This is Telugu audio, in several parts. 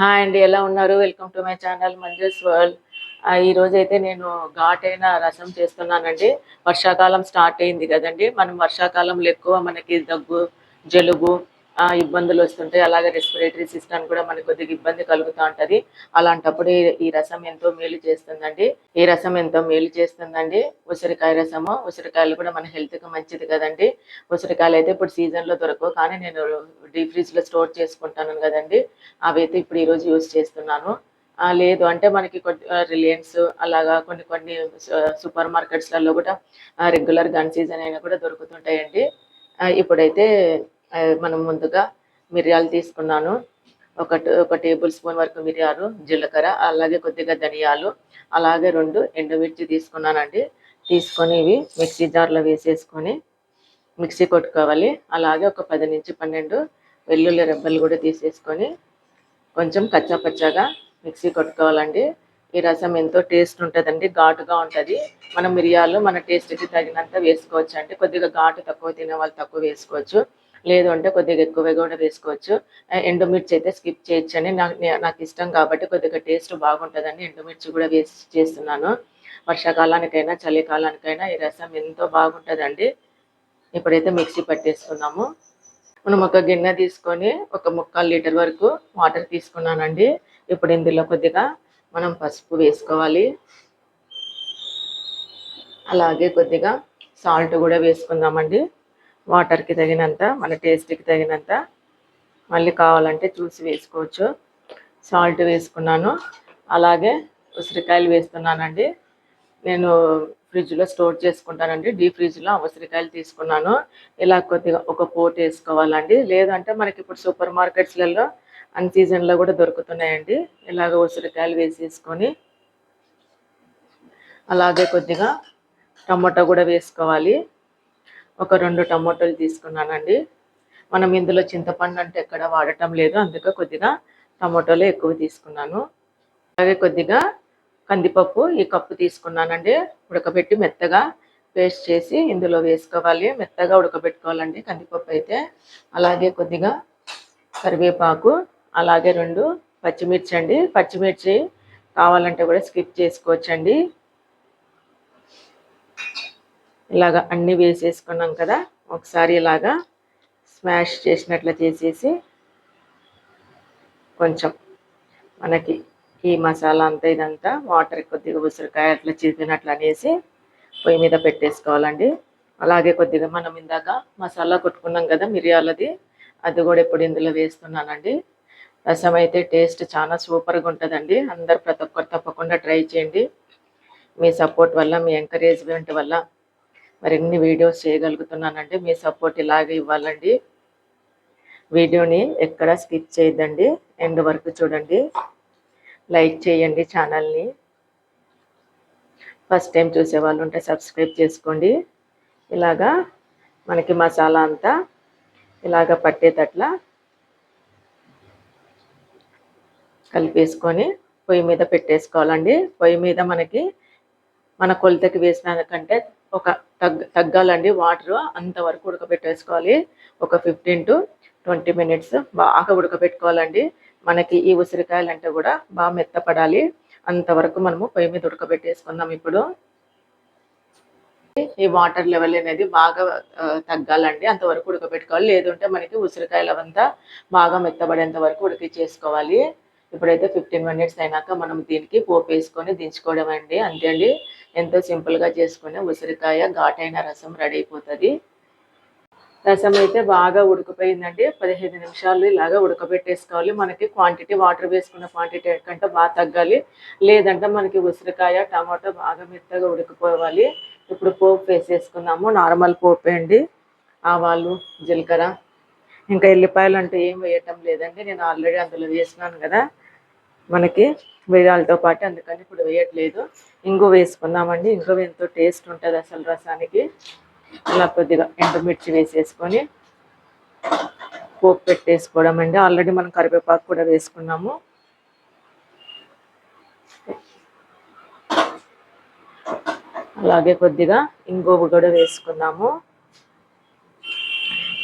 హాయ్ అండి ఎలా ఉన్నారు? Welcome to my channel Manju's world ఈ రోజు అయితే నేను ఘాటైన రసం చేస్తున్నానండి. వర్షాకాలం స్టార్ట్ అయింది కదండి. మనం వర్షాకాలంలో ఎక్కువ మనకి దగ్గు జలుబు ఇబ్బందులు వస్తుంటాయి. అలాగే రెస్పిరేటరీ సిస్టమ్ కూడా మనకి కొద్దిగా ఇబ్బంది కలుగుతూ ఉంటది. అలాంటప్పుడు ఈ- రసం ఎంతో మేలు చేస్తుందండి. ఈ రసం ఎంతో మేలు చేస్తుందండి? ఉసిరికాయ రసము ఉసిరికాయలు కూడా మన హెల్త్కి మంచిది కదండి. ఉసిరికాయలు అయితే ఇప్పుడు సీజన్లో దొరకవు. కానీ నేను డీప్ ఫ్రిడ్జ్లో స్టోర్ చేసుకుంటాను కదండి. అవి అయితే ఇప్పుడు ఈ రోజు యూజ్ చేస్తున్నాను. లేదు. అంటే మనకి రిలయన్స్ అలాగా కొన్ని కొన్ని సూపర్ మార్కెట్స్లలో కూడా రెగ్యులర్ గన్ సీజన్ అయినా కూడా దొరుకుతుంటాయండి. ఇప్పుడైతే మనం ముందుగా మిరియాలు తీసుకున్నాను. ఒక ఒక టేబుల్ స్పూన్ వరకు మిరియాలు జీలకర్ర అలాగే కొద్దిగా ధనియాలు అలాగే రెండు ఎండుమిర్చి తీసుకున్నానండి. తీసుకొని ఇవి మిక్సీ జార్లో వేసేసుకొని మిక్సీ కొట్టుకోవాలి. అలాగే ఒక పది నుంచి పన్నెండు వెల్లుల్లి రెబ్బలు కూడా తీసేసుకొని కొంచెం కచ్చా పచ్చగా మిక్సీ కొట్టుకోవాలండి. ఈ రసం ఎంతో టేస్ట్ ఉంటుందండి ఘాటుగా ఉంటుంది. మన మిరియాలు మన టేస్ట్కి తగినంత వేసుకోవచ్చు అంటే కొద్దిగా ఘాటు తక్కువ తినే వాళ్ళు తక్కువ వేసుకోవచ్చు. లేదు అంటే కొద్దిగా ఎక్కువగా కూడా వేసుకోవచ్చు. ఎండుమిర్చి అయితే స్కిప్ చేయొచ్చు అని నాకు నాకు ఇష్టం కాబట్టి కొద్దిగా టేస్ట్ బాగుంటుందండి. ఎండుమిర్చి కూడా వేసి చేస్తున్నాను. వర్షాకాలానికైనా చలికాలానికైనా ఈ రసం ఎంతో బాగుంటుందండి. ఇప్పుడైతే మిక్సీ పట్టేసుకున్నాము. మనం ఒక గిన్నె తీసుకొని ఒక ముక్కాలు లీటర్ వరకు వాటర్ తీసుకున్నానండి. ఇప్పుడు ఇందులో కొద్దిగా మనం పసుపు వేసుకోవాలి. అలాగే కొద్దిగా సాల్ట్ కూడా వేసుకుందామండి. వాటర్కి తగినంత మన టేస్ట్కి తగినంత. మళ్ళీ కావాలంటే చూసి వేసుకోవచ్చు. సాల్ట్ వేసుకున్నాను. అలాగే ఉసిరికాయలు వేస్తున్నానండి. నేను ఫ్రిడ్జ్లో స్టోర్ చేసుకుంటానండి. డీప్ ఫ్రిడ్జ్లో ఉసిరికాయలు తీసుకున్నాను. ఇలా కొద్దిగా ఒక పూట వేసుకోవాలండి. లేదంటే మనకి ఇప్పుడు సూపర్ మార్కెట్స్లలో అన్ సీజన్లో కూడా దొరుకుతున్నాయండి. ఇలాగ ఉసిరికాయలు వేసేసుకొని అలాగే కొద్దిగా టమాటో కూడా వేసుకోవాలి. ఒక రెండు టమాటోలు తీసుకున్నానండి. మనం ఇందులో చింతపండు అంటే ఎక్కడ వాడటం లేదు. అందుకే కొద్దిగా టమాటోలు ఎక్కువ తీసుకున్నాను. అలాగే కొద్దిగా కందిపప్పు ఈ కప్పు తీసుకున్నానండి. ఉడకబెట్టి మెత్తగా పేస్ట్ చేసి ఇందులో వేసుకోవాలి. మెత్తగా ఉడకబెట్టుకోవాలండి కందిపప్పు అయితే. అలాగే కొద్దిగా కరివేపాకు అలాగే రెండు పచ్చిమిర్చి అండి పచ్చిమిర్చి కావాలంటే కూడా స్కిప్ చేసుకోవచ్చండి. ఇలాగ అన్ని వేసేసుకున్నాం కదా ఒకసారి ఇలాగా స్మాష్ చేసినట్లు చేసేసి కొంచెం మనకి ఈ మసాలా అంతా ఇదంతా వాటర్ కొద్దిగా ఉసిరికాయ అట్లా చిరిగినట్లు అనేసి పొయ్యి మీద పెట్టేసుకోవాలండి. అలాగే కొద్దిగా మనం ఇందాక మసాలా కొట్టుకున్నాం కదా మిరియాలది అది కూడా ఇప్పుడు ఇందులో వేస్తున్నానండి. రసం అయితే టేస్ట్ చాలా సూపర్గా ఉంటుందండి. అందరు ప్రతి ఒక్కరు తప్పకుండా ట్రై చేయండి. మీ సపోర్ట్ వల్ల మీ ఎంకరేజ్మెంట్ వల్ల మరిన్ని వీడియోస్ చేయగలుగుతున్నానండి. మీ సపోర్ట్ ఇలాగే ఇవ్వాలండి. వీడియోని ఎక్కడ స్కిప్ చేయొద్దండి. ఎండ్ వరకు చూడండి. లైక్ చేయండి ఛానల్ని. ఫస్ట్ టైం చూసే వాళ్ళు ఉంటే సబ్స్క్రైబ్ చేసుకోండి. ఇలాగా మనకి మసాలా అంతా ఇలాగ పట్టేటట్ల కలిపేసుకొని పొయ్యి మీద పెట్టేసుకోవాలండి. పొయ్యి మీద మనకి మన కొలతకి వేసిన కంటే ఒక తగ్గ తగ్గాలండి వాటర్ అంతవరకు ఉడకబెట్టేసుకోవాలి. ఒక ఫిఫ్టీన్ టు ట్వంటీ మినిట్స్ బాగా ఉడకబెట్టుకోవాలండి. మనకి ఈ ఉసిరికాయలు అంటే కూడా బాగా మెత్తపడాలి. అంతవరకు మనము పొయ్యి మీద ఉడకబెట్టేసుకుందాం ఇప్పుడు. ఈ వాటర్ లెవెల్ అనేది బాగా తగ్గాలండి. అంతవరకు ఉడకబెట్టుకోవాలి. లేదంటే మనకి ఉసిరికాయలు అవంతా బాగా మెత్తబడేంత వరకు ఉడికిచ్చేసుకోవాలి. ఇప్పుడైతే ఫిఫ్టీన్ మినిట్స్ అయినాక మనం దీనికి పోపు వేసుకొని దించుకోవడం అండి అంతే అండి. ఎంతో సింపుల్గా చేసుకుని ఉసిరికాయ ఘాటైన రసం రెడీ అయిపోతుంది. రసం అయితే బాగా ఉడికిపోయిందండి. పదిహేను నిమిషాలు ఇలాగా ఉడకబెట్టేసుకోవాలి. మనకి క్వాంటిటీ వాటర్ వేసుకున్న క్వాంటిటీ కంటే బాగా తగ్గాలి. లేదంటే మనకి ఉసిరికాయ టమాటో బాగా మెత్తగా ఉడికిపోవాలి. ఇప్పుడు పోపు వేసేసుకుందాము. నార్మల్ పోపే అండి. ఆవాలు జీలకర్ర. ఇంకా ఎల్లిపాయలు అంటే ఏం వేయటం లేదండి. నేను ఆల్రెడీ అందులో వేసినాను కదా. మనకి వేయాలతో పాటు అందుకని ఇప్పుడు వేయట్లేదు. ఇంగు వేసుకుందామండి ఇంగు ఎంతో టేస్ట్ ఉంటుంది అసలు రసానికి. ఇలా కొద్దిగా ఎండుమిర్చి వేసేసుకొని పోపు పెట్టేసుకోవడం అండి. ఆల్రెడీ మనం కరివేపాకు కూడా వేసుకున్నాము. అలాగే కొద్దిగా ఇంగువ కూడా వేసుకున్నాము.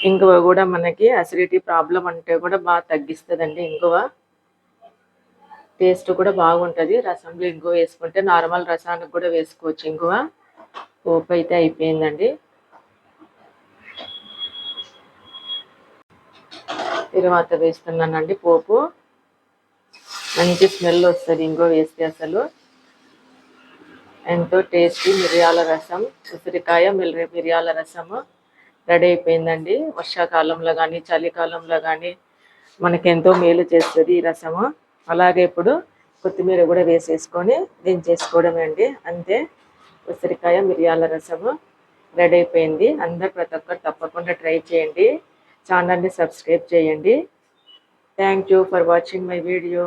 ఇంగువ కూడా మనకి అసిడిటీ ప్రాబ్లం అంటే కూడా బాగా తగ్గిస్తుందండి ఇంగువ. టేస్ట్ కూడా బాగుంటుంది. రసంలో ఇంగువ వేసుకుంటే నార్మల్ రసానికి కూడా వేసుకోవచ్చు ఇంగువ. పోపు అయితే అయిపోయిందండి. తర్వాత వేస్తున్నానండి పోపు. మంచి స్మెల్ వస్తుంది ఇంగువ వేస్తే అసలు. ఎంతో టేస్టీ మిరియాల రసం ఉసిరికాయ మిరి మిరియాల రసము రెడీ అయిపోయిందండి. వర్షాకాలంలో కానీ చలికాలంలో కానీ మనకి ఎంతో మేలు చేస్తుంది ఈ రసము. అలాగే ఇప్పుడు కొత్తిమీర కూడా వేసేసుకొని దించేసుకోవడమే అండి. అంతే. ఉసిరికాయ మిరియాల రసము రెడీ అయిపోయింది. అందరు ప్రతి ఒక్కరు తప్పకుండా ట్రై చేయండి. ఛానల్ని సబ్స్క్రైబ్ చేయండి. Thank you for watching my video.